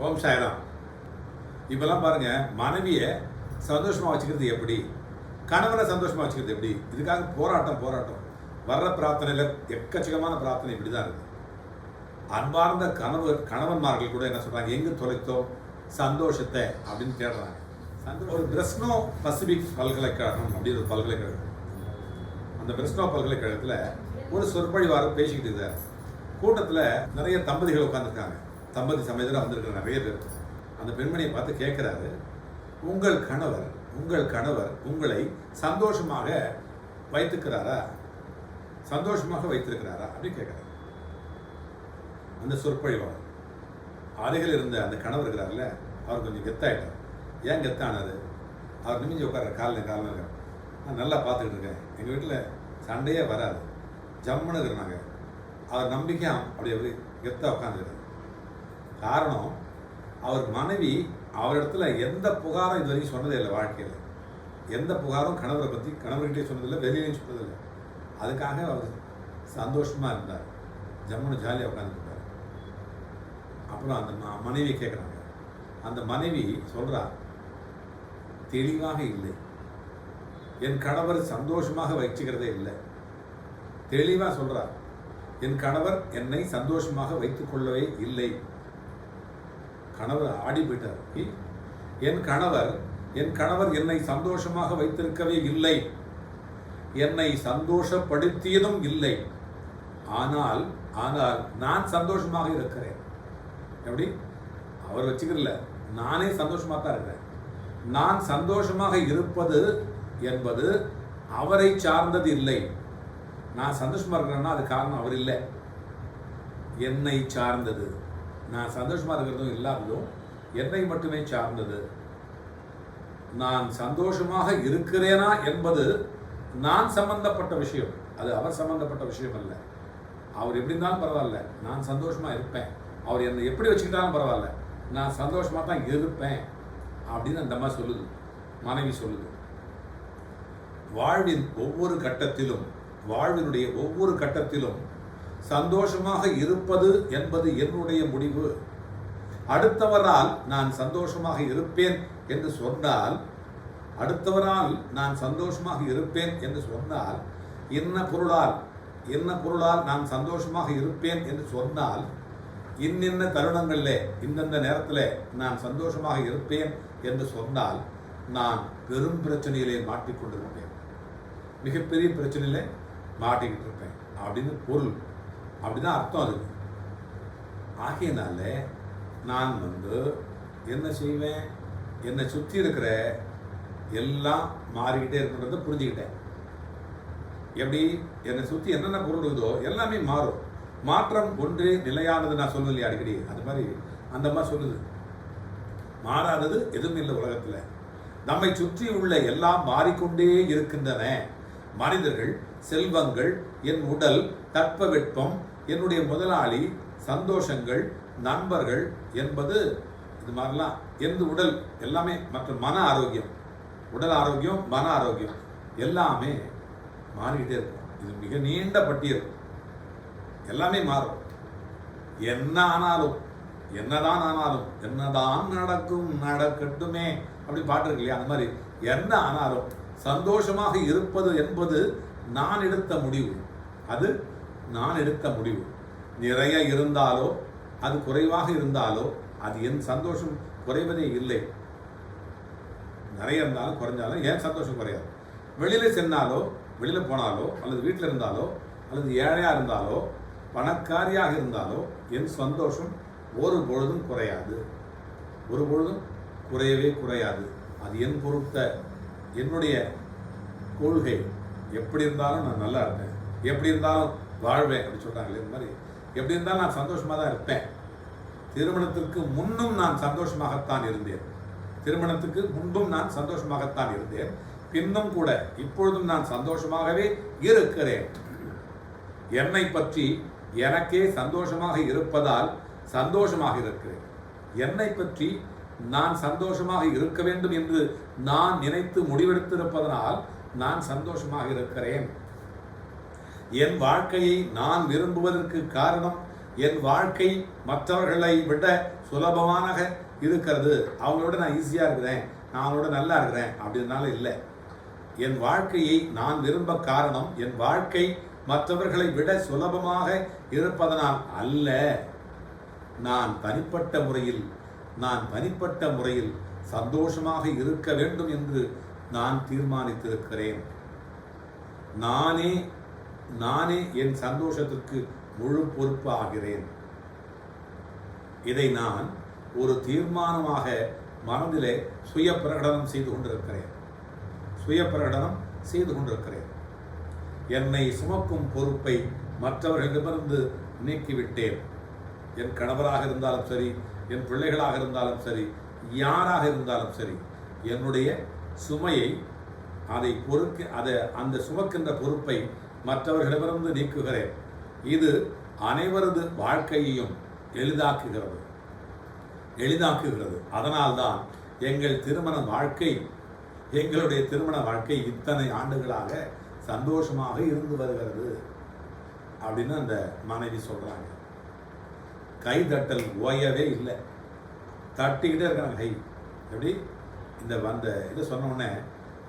ஓம் சாய்ராம் இப்போல்லாம் பாருங்கள் மனைவியை சந்தோஷமாக வச்சுக்கிறது எப்படி? கணவனை சந்தோஷமாக வச்சுக்கிறது எப்படி? இதுக்காக போராட்டம் போராட்டம். வர்ற பிரார்த்தனையில் எக்கச்சக்கமான பிரார்த்தனை இப்படிதான் இருக்குது அன்பார்ந்த கணவர் கணவன்மார்கள் கூட என்ன சொல்கிறாங்க எங்கே தொலைத்தோம் சந்தோஷத்தை அப்படின்னு தேடுறாங்க. சந்தோ- ஒரு பிரெஸ்னோ பசிபிக் பல்கலைக்கழகம் அப்படின்னு ஒரு பல்கலைக்கழகம். அந்த பிரெஸ்னோ பல்கலைக்கழகத்தில் ஒரு சொற்பொழிவாளர் பேசிக்கிட்டு இருக்கார். கூட்டத்தில் நிறைய தம்பதிகள் உட்காந்துருக்காங்க தம்பதி சமயத்தில் வந்திருக்கிற நிறைய பேர். அந்த பெண்மணியை பார்த்து கேட்குறாரு உங்கள் கணவர் உங்கள் கணவர் உங்களை சந்தோஷமாக வைத்துக்கிறாரா? சந்தோஷமாக வைத்திருக்கிறாரா? அப்படின்னு கேட்குறாரு. அந்த சொற்பொழிவாளர். அருகில் இருந்த அந்த கணவர் இருக்கிறார்ல அவர் கொஞ்சம் கெத்தாயிட்டார். ஏன் கெத்தானாரு? அவர் நிமிஞ்சு உட்கார காலில் காலில் நான் நல்லா பார்த்துக்கிட்டு இருக்கேன். எங்கள் வீட்டில் சண்டையே வராது. ஜம்முன்னு இருக்கிறாங்க. அவர் நம்பிக்கையாக அப்படி அப்படி கெத்தாக உட்காந்துருக்காரு காரணம் அவர் மனைவி அவரிடத்துல எந்த புகாரும் இது வரைக்கும் சொன்னதே இல்லை வாழ்க்கையில். எந்த புகாரும் கணவரை பற்றி கணவர்கிட்டே சொன்னதில்லை வெளியிலையும் சொன்னதில்லை. அதுக்காக அவர் சந்தோஷமாக இருந்தார். ஜம்முன்னு ஜாலியாக உட்காந்துருந்தார் அப்புறம் அந்த மனைவியை மனைவி கேட்குறாங்க அந்த மனைவி சொல்கிறா தெளிவாக இல்லை. என் கணவர் சந்தோஷமாக வச்சுக்கிறதே இல்லை. தெளிவாக சொல்கிறார் என் கணவர் என்னை சந்தோஷமாக வைத்துக்கொள்ளவே இல்லை. கணவர் ஆடி போயிட்டார். என் கணவர் என் கணவர் என்னை சந்தோஷமாக வைத்திருக்கவே இல்லை. என்னை சந்தோஷப்படுத்தியதும் இல்லை. ஆனால் ஆனால் நான் சந்தோஷமாக இருக்கிறேன். எப்படி? அவர் வச்சுக்கிறல நானே சந்தோஷமாக தான் இருக்கிறேன். நான் சந்தோஷமாக இருப்பது என்பது அவரை சார்ந்தது இல்லை. நான் சந்தோஷமாக இருக்கிறேன்னா அது காரணம் அவர் இல்லை. என்னை சார்ந்தது நான் சந்தோஷமாக இருக்கிறதும் இல்லாததும் என்னை மட்டுமே சார்ந்தது. நான் சந்தோஷமாக இருக்கிறேனா என்பது நான் சம்பந்தப்பட்ட விஷயம். அது அவர் சம்பந்தப்பட்ட விஷயம் அல்ல. அவர் எப்படி இருந்தாலும் பரவாயில்ல. நான் சந்தோஷமாக இருப்பேன். அவர் என்னை எப்படி வச்சுக்கிட்டாலும் பரவாயில்ல. நான் சந்தோஷமாக தான் இருப்பேன் அப்படின்னு அந்த அம்மா சொல்லுது. மனைவி சொல்லுது. வாழ்வின் ஒவ்வொரு கட்டத்திலும் வாழ்வினுடைய ஒவ்வொரு கட்டத்திலும் சந்தோஷமாக இருப்பது என்பது என்னுடைய முடிவு. அடுத்தவரால் நான் சந்தோஷமாக இருப்பேன் என்று சொன்னால் அடுத்தவரால் நான் சந்தோஷமாக இருப்பேன் என்று சொன்னால் என்ன பொருளால் என்ன பொருளால் நான் சந்தோஷமாக இருப்பேன் என்று சொன்னால் இன்னின்ன தருணங்களில் இந்தந்த நேரத்தில் நான் சந்தோஷமாக இருப்பேன் என்று சொன்னால் நான் பெரும் பிரச்சனையிலே மாட்டிக்கொண்டிருப்பேன். மிகப்பெரிய பிரச்சனையிலே மாட்டிக்கிட்டு இருப்பேன் அப்படின்னு பொருள். அப்படிதான் அர்த்தம் அதுக்கு. ஆகையினால நான் வந்து என்ன செய்வேன்? என்னை சுற்றி இருக்கிற எல்லாம் மாறிக்கிட்டே இருக்கிறத புரிஞ்சுக்கிட்டேன். எப்படி? என்னை சுற்றி என்னென்ன பொருள் இருக்குதோ எல்லாமே மாறும். மாற்றம் ஒன்றே நிலையானது நான் சொல்லுவேன் இல்லையா அடிக்கடி? அந்த மாதிரி அந்த மாதிரி சொல்லுது. மாறாதது எதுவும் இல்லை உலகத்தில். நம்மை சுற்றி உள்ள எல்லாம் மாறிக்கொண்டே இருக்கின்றன. மனிதர்கள் செல்வங்கள் என் உடல் தட்பவெட்பம் என்னுடைய முதலாளி சந்தோஷங்கள் நண்பர்கள் என்பது இது மாதிரிலாம் எனது உடல் எல்லாமே மற்ற மன ஆரோக்கியம். உடல் ஆரோக்கியம் மன ஆரோக்கியம் எல்லாமே மாறிக்கிட்டே இருக்கும். இது மிக நீண்ட பட்டியல். எல்லாமே மாறும். என்ன ஆனாலும் என்னதான் ஆனாலும் என்னதான் நடக்கும் நடக்கட்டுமே அப்படி பாட்டு இருக்கு இல்லையா? அந்த மாதிரி என்ன ஆனாலும் சந்தோஷமாக இருப்பது என்பது நான் எடுத்த முடிவு. அது நான் எடுத்த முடிவு. நிறைய இருந்தாலோ அது குறைவாக இருந்தாலோ அது என் சந்தோஷம் குறைவதே இல்லை. நிறைய இருந்தாலும் குறைஞ்சாலும் ஏன் சந்தோஷம் குறையாது? வெளியில் சென்னாலோ வெளியில் போனாலோ அல்லது வீட்டில் இருந்தாலோ அல்லது ஏழையாக இருந்தாலோ பணக்காரியாக இருந்தாலோ என் சந்தோஷம் ஒரு பொழுதும் குறையாது. ஒரு பொழுதும் குறையவே குறையாது. அது என் பொறுத்த என்னுடைய கொள்கை. எப்படி இருந்தாலும் நான் நல்லா இருப்பேன். எப்படி இருந்தாலும் வாழ்வேன் அப்படி சொல்கிறாங்களே இந்த மாதிரி எப்படி இருந்தாலும் நான் சந்தோஷமாக தான் இருப்பேன். திருமணத்திற்கு முன்னும் நான் சந்தோஷமாகத்தான் இருந்தேன். திருமணத்துக்கு முன்பும் நான் சந்தோஷமாகத்தான் இருந்தேன். பின்னும் கூட இப்பொழுதும் நான் சந்தோஷமாகவே இருக்கிறேன். என்னை பற்றி எனக்கே சந்தோஷமாக இருப்பதால் சந்தோஷமாக இருக்கிறேன். என்னை பற்றி நான் சந்தோஷமாக இருக்க வேண்டும் என்று நான் நினைத்து முடிவெடுத்திருப்பதனால் நான் சந்தோஷமாக இருக்கிறேன். என் வாழ்க்கையை நான் விரும்புவதற்கு காரணம் என் வாழ்க்கை மற்றவர்களை விட சுலபமாக இருக்கிறது. அவங்களோட நான் ஈஸியாக இருக்கிறேன். நான் அவங்களோட நல்லா இருக்கிறேன். அப்படின்னால இல்லை. என் வாழ்க்கையை நான் விரும்ப காரணம் என் வாழ்க்கை மற்றவர்களை விட சுலபமாக இருப்பதனால் அல்ல. நான் தனிப்பட்ட முறையில் நான் தனிப்பட்ட முறையில் சந்தோஷமாக இருக்க வேண்டும் என்று நான் தீர்மானித்திருக்கிறேன். நானே நானே என் சந்தோஷத்திற்கு முழு பொறுப்பாகிறேன். இதை நான் ஒரு தீர்மானமாக மனதிலே சுய பிரகடனம் செய்து கொண்டிருக்கிறேன். சுய பிரகடனம் செய்து கொண்டிருக்கிறேன். என்னை சுமக்கும் பொறுப்பை மற்றவர்களிடமிருந்து நீக்கிவிட்டேன். என் கணவராக இருந்தாலும் சரி என் பிள்ளைகளாக இருந்தாலும் சரி யாராக இருந்தாலும் சரி என்னுடைய சுமையை அதை பொறுக்க அதை அந்த சுமக்கின்ற பொறுப்பை மற்றவர்களிடமிருந்து நீக்குகிறேன். இது அனைவரது வாழ்க்கையையும் எளிதாக்குகிறது. எளிதாக்குகிறது. அதனால்தான் எங்கள் திருமண வாழ்க்கை எங்களுடைய திருமண வாழ்க்கை இத்தனை ஆண்டுகளாக சந்தோஷமாக இருந்து வருகிறது அப்படின்னு அந்த மனைவி சொல்கிறாங்க கை தட்டல் ஓயவே இல்லை. தட்டிக்கிட்டே இருக்கிறாங்க கை எப்படி? இந்த வந்த இதை சொன்ன உடனே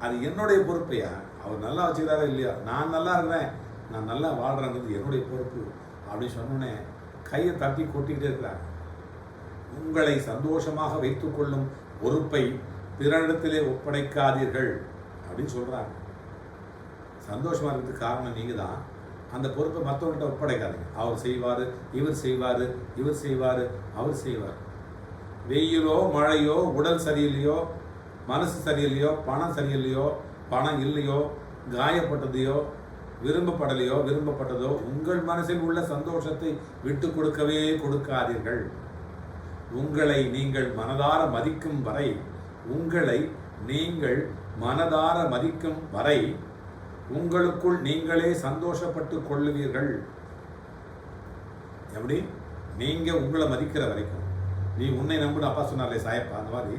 அது என்னுடைய பொறுப்பையா? அவர் நல்லா வச்சுக்கிறாரா இல்லையா? நான் நல்லா இருக்கிறேன் நான் நல்லா வாழ்கிறேங்கிறது என்னுடைய பொறுப்பு. அப்படின்னு சொன்னோடனே கையை தட்டி கொட்டிக்கிட்டே இருக்கிறாங்க உங்களை சந்தோஷமாக வைத்துக்கொள்ளும் பொறுப்பை பிறரிடத்திலே ஒப்படைக்காதீர்கள் அப்படின்னு சொல்றாங்க. சந்தோஷமா இருக்கிறதுக்கு காரணம் நீங்கள் தான் அந்த பொறுப்பை மற்றவங்கள்ட்ட ஒப்படைக்காதீங்க. அவர் செய்வார் இவர் செய்வார் இவர் செய்வார் அவர் செய்வார். வெயிலோ மழையோ உடல் சரியில்லையோ மனசு சரியில்லையோ பணம் சரியில்லையோ பணம் இல்லையோ காயப்பட்டதையோ விரும்பப்படலையோ விரும்பப்பட்டதோ உங்கள் மனசில் உள்ள சந்தோஷத்தை விட்டு கொடுக்கவே கொடுக்காதீர்கள். உங்களை நீங்கள் மனதார மதிக்கும் வரை உங்களை நீங்கள் மனதார மதிக்கும் வரை உங்களுக்குள் நீங்களே சந்தோஷப்பட்டு கொள்ளுவீர்கள். எப்படி? நீங்கள் உங்களை மதிக்கிற வரைக்கும். நீ உன்னை நம்புன அப்பா சொன்னாலே சாயப்பா அந்த மாதிரி.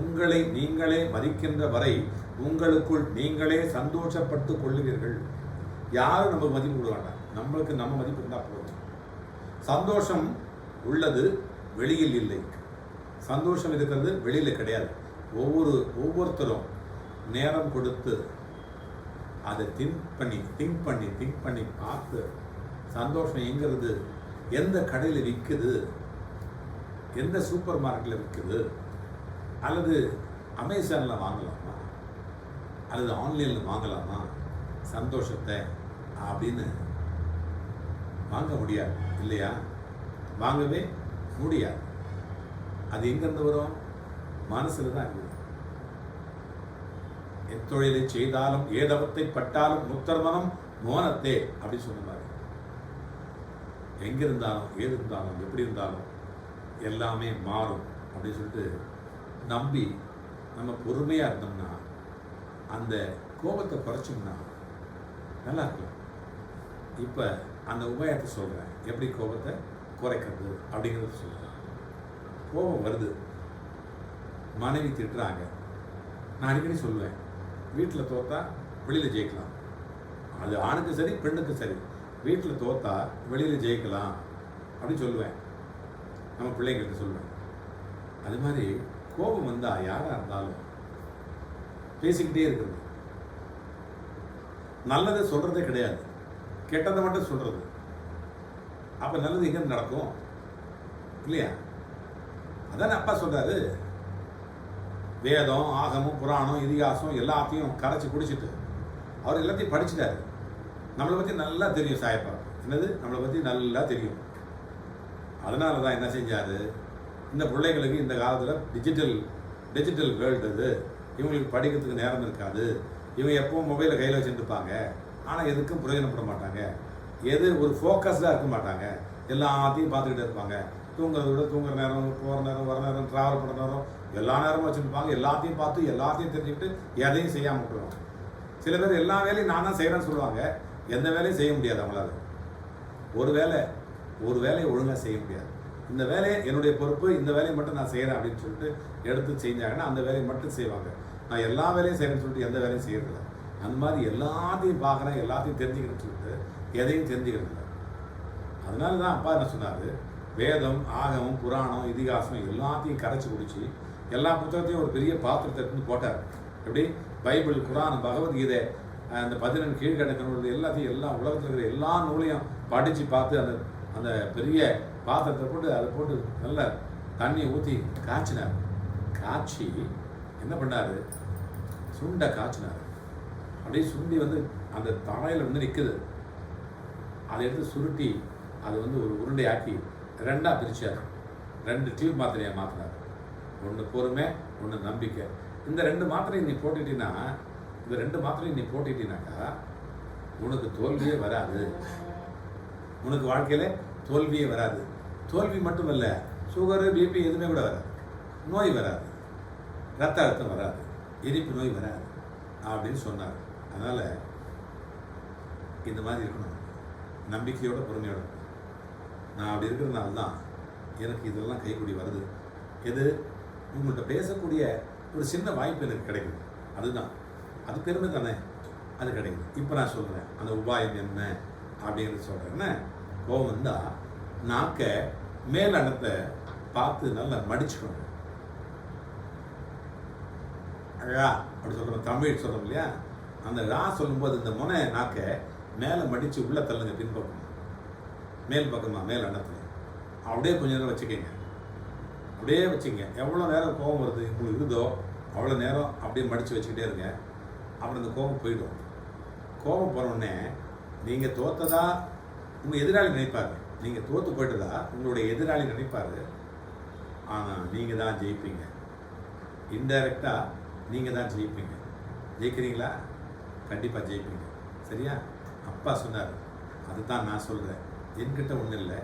உங்களை நீங்களே மதிக்கின்ற வரை உங்களுக்குள் நீங்களே சந்தோஷப்பட்டு கொள்ளுவீர்கள். யாரும் நமக்கு மதிப்பு கொடுவாங்க நம்மளுக்கு நம்ம மதிப்பு இருந்தால் போதும். சந்தோஷம் உள்ளது வெளியில் இல்லை. சந்தோஷம் இருக்கிறது வெளியில் கிடையாது. ஒவ்வொரு ஒவ்வொருத்தரும் நேரம் கொடுத்து அதை திங்க் பண்ணி திங்க் பண்ணி திங்க் பண்ணி பார்த்து சந்தோஷம் எங்கிறது? எந்த கடையில் விற்குது எந்த சூப்பர் மார்க்கெட்டில் விற்குது அல்லது அமேசானில் வாங்கலாம். அல்லது ஆன்லைனில் வாங்கலாமா? சந்தோஷத்தை அப்படின்னு வாங்க முடியாது இல்லையா? வாங்கவே முடியாது. அது எங்கேருந்து வரும்? மனசில் தான் இருக்குது எத்தொழிலை செய்தாலும் ஏதவத்தை பட்டாலும் முத்தர்மனம் மோனத்தே அப்படின்னு சொன்ன மாதிரி. எங்கிருந்தாலும் ஏது இருந்தாலும் எப்படி இருந்தாலும் எல்லாமே மாறும் அப்படின்னு சொல்லிட்டு நம்பி நம்ம பொறுமையாக இருந்தோம்னா அந்த கோபத்தை குறைச்சோம்னா நல்லா இருக்கும் இப்போ அந்த உபாயத்தை சொல்கிறேன் எப்படி கோபத்தை குறைக்கிறது அப்படிங்கிறத சொல்கிறேன் கோபம் வருது. மனைவி திட்டுறாங்க. நான் அடிக்கடி சொல்லுவேன். வீட்டில் தோத்தா வெளியில் ஜெயிக்கலாம். அது ஆணுக்கு சரி பெண்ணுக்கு சரி. வீட்டில் தோத்தா வெளியில் ஜெயிக்கலாம் அப்படின்னு சொல்லுவேன். நம்ம பிள்ளைங்கள்ட்ட சொல்லுவேன். அது மாதிரி கோபம் வந்தால் யாராக இருந்தாலும் பேசிக்கிட்டே இருக்கிறது. நல்லதை சொல்கிறதே கிடையாது. கெட்டதை மட்டும் சொல்கிறது அப்போ நல்லது எங்கே நடக்கும்? இல்லையா? அதானே அப்பா சொல்கிறாரு வேதம் ஆகமும் புராணம் இதிகாசம் எல்லாத்தையும் கரைச்சி குடிச்சிட்டு அவர் எல்லாத்தையும் படிச்சிட்டாரு. நம்மளை பற்றி நல்லா தெரியும் சாயப்பா. என்னது? நம்மளை பற்றி நல்லா தெரியும். அதனால தான் என்ன செஞ்சார்? இந்த பிள்ளைங்களுக்கு இந்த காலத்தில் டிஜிட்டல் டிஜிட்டல் வேர்ல்டு இது இவங்களுக்கு படிக்கிறதுக்கு நேரம் இருக்காது. இவங்க எப்பவும் மொபைலை கையில் வச்சுருப்பாங்க ஆனால் எதுக்கும் பிரயோஜனப்பட மாட்டாங்க. எது ஒரு ஃபோக்கஸ்டாக இருக்க மாட்டாங்க. எல்லாத்தையும் பார்த்துக்கிட்டே இருப்பாங்க. தூங்குறத விட தூங்குற நேரம் போகிற நேரம் வர நேரம் ட்ராவல் பண்ணுற நேரம் எல்லா நேரமும் வச்சுருப்பாங்க. எல்லாத்தையும் பார்த்து எல்லாத்தையும் தெரிஞ்சுக்கிட்டு எதையும் செய்யாமல் விட்டுருவாங்க. சில பேர் எல்லா வேலையும் நான் தான் செய்கிறேன்னு சொல்லுவாங்க. எந்த வேலையும் செய்ய முடியாது அவங்களால. ஒரு வேலை ஒரு வேலையை ஒழுங்காக செய்ய முடியாது. இந்த வேலையை என்னுடைய பொறுப்பு இந்த வேலையை மட்டும் நான் செய்கிறேன் அப்படின்னு சொல்லிட்டு எடுத்து செஞ்சாங்கன்னா அந்த வேலையை மட்டும் செய்வாங்க. நான் எல்லா வேலையும் செய்கிறேன்னு சொல்லிட்டு எந்த வேலையும் செய்யறதில்ல. அந்த மாதிரி எல்லாத்தையும் பார்க்குறேன் எல்லாத்தையும் தெரிஞ்சுக்கிறேன்னு சொல்லிட்டு எதையும் தெரிஞ்சுக்கிறதில்ல. அதனால தான் அப்பா என்ன சொன்னார்? வேதம் ஆகமம் புராணம் இதிகாசம் எல்லாத்தையும் கரைச்சி குடிச்சு எல்லா புத்தகத்தையும் ஒரு பெரிய பாத்திரத்தை எடுத்து போட்டார். எப்படி? பைபிள் குரான் பகவத்கீதை அந்த பதினெண்டு கீழ்கணக்கு நூல் எல்லாத்தையும் எல்லா உலகத்தில் இருக்கிற எல்லா நூலையும் படித்து பார்த்து அந்த அந்த பெரிய பாத்திரத்தை போட்டு அதை போட்டு நல்லா தண்ணியை ஊற்றி காய்ச்சினார். காய்ச்சி என்ன பண்ணார்? சுண்டை காய்ச்சினார் அப்படியே சுண்டி வந்து அந்த தாயில் வந்து நிற்குது அதை எடுத்து சுருட்டி அதை வந்து ஒரு உருண்டையாக்கி ரெண்டாக பிரித்தார் ரெண்டு டியூப் மாத்திரையை மாற்றினார் ஒன்று பொறுமை ஒன்று நம்பிக்கை. இந்த ரெண்டு மாத்திரையும் நீ போட்டுட்டீங்கன்னா இந்த ரெண்டு மாத்திரையும் நீ போட்டுட்டீங்கனாக்கா உனக்கு தோல்வியே வராது. உனக்கு வாழ்க்கையில் தோல்வியே வராது. தோல்வி மட்டும் இல்லை சுகரு பிபி எதுவுமே கூட வராது. நோய் வராது. ரத்த அழுத்தம் வராது. இனிப்பு நோய் வராது அப்படின்னு சொன்னார். அதனால் இந்த மாதிரி இருக்கணும். நம்பிக்கையோட பொறுமையோட. நான் அப்படி இருக்கிறதுனால தான் எனக்கு இதெல்லாம் கைக்குடி வருது. எது? உங்கள்கிட்ட பேசக்கூடிய ஒரு சின்ன வாய்ப்பு எனக்கு கிடைக்குது. அதுதான். அது பெருமை தானே? அது கிடைக்குது. இப்போ நான் சொல்கிறேன் அந்த உபாயம் என்ன? அப்படிங்கிறது சொல்கிறேன் என்ன? கோவம் வந்தால் நாக்கை மேல் அணத்தை பார்த்து நல்லா மடிச்சுக்கணும் அழகா அப்படி சொல்கிறோம் தமிழ் சொல்கிறோம் இல்லையா? அந்த ரா சொல்லும்போது இந்த முனை நாக்கை மேலே மடித்து உள்ளே தள்ளுங்க பின்பக்கம். மேல் பக்கமாக மேல் அண்ணத்தில் அப்படியே கொஞ்ச நேரம் வச்சுக்கோங்க. அப்படியே வச்சுங்க எவ்வளோ நேரம் கோபம் வருது உங்களுக்கு இருக்குதோ அவ்வளோ நேரம் அப்படியே மடித்து வச்சுக்கிட்டே இருங்க. அப்புறம் இந்த கோபம் போயிடும். கோபம் போனோடனே நீங்கள் தோத்ததா உங்கள் எதிராளி நினைப்பார். நீங்கள் தோற்று போயிட்டதா உங்களுடைய எதிராளி நினைப்பார். ஆனால் நீங்கள் தான் ஜெயிப்பீங்க. இன்டைரக்டாக நீங்கள் தான் ஜெயிப்பீங்க. ஜெயிக்கிறீங்களா? கண்டிப்பாக ஜெயிப்பீங்க. சரியா? அப்பா சொன்னார். அதுதான் நான் சொல்கிறேன் என்கிட்ட ஒன்றும் இல்லை.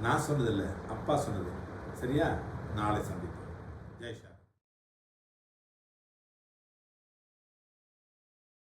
நான் சொன்னதில்லை. அப்பா சொன்னது. சரியா? நாளை சந்திப்போம்.